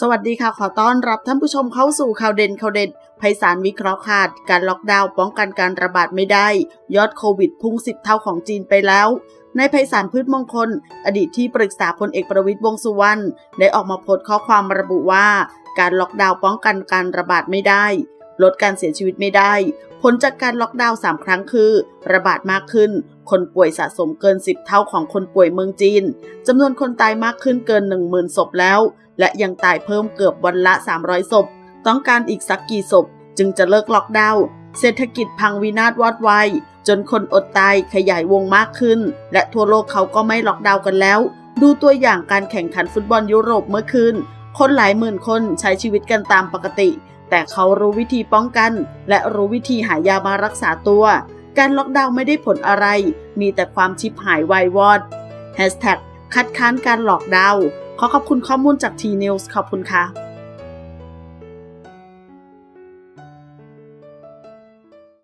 สวัสดีค่ะ ขอต้อนรับท่านผู้ชมเข้าสู่ข่าวเด่นข่าวเด็ดไพศาลวิเคราะห์ขาด การล็อกดาวน์ป้องกันการระบาดไม่ได้ ยอดโควิดพุ่งสิบเท่าของจีนไปแล้วนายไพศาลพืชมงคล อดีตที่ปรึกษาพลเอกประวิตยวงสุวรรณได้ออกมาโพสต์ข้อความระบุว่า การล็อกดาวน์ป้องกันการระบาดไม่ได้ ลดการเสียชีวิตไม่ได้ ผลจากการล็อกดาวน์3ครั้งคือ ระบาดมากขึ้น คนป่วยสะสมเกิน 10 เท่าของคนป่วยเมืองจีนจำนวนคนตายมากขึ้นเกิน 10,000 ศพแล้ว และยังตายเพิ่มเกือบวันละ 300 ศพ ต้องการอีกสักกี่ศพ จึงจะเลิกล็อกดาวน์เศรษฐกิจพังวินาศวอดวายจนคนอดตายขยายวงมากขึ้น และทั่วโลกเขาก็ไม่ล็อกดาวน์กันแล้ว ดูตัวอย่างการแข่งขันฟุตบอลยุโรปเมื่อคืนคนหลายหมื่นคนใช้ชีวิตกันตามปกติ แต่เขารู้วิธีป้องกัน และรู้วิธีหายามารักษาตัว การล็อกดาวน์ไม่ได้ผลอะไร มีแต่ความชิบหายวายวอดแฮชแท็กคัดค้านการหลอกดาวน์ขอขอบคุณข้อมูลจากทีนิวส์ขอบคุณค่ะ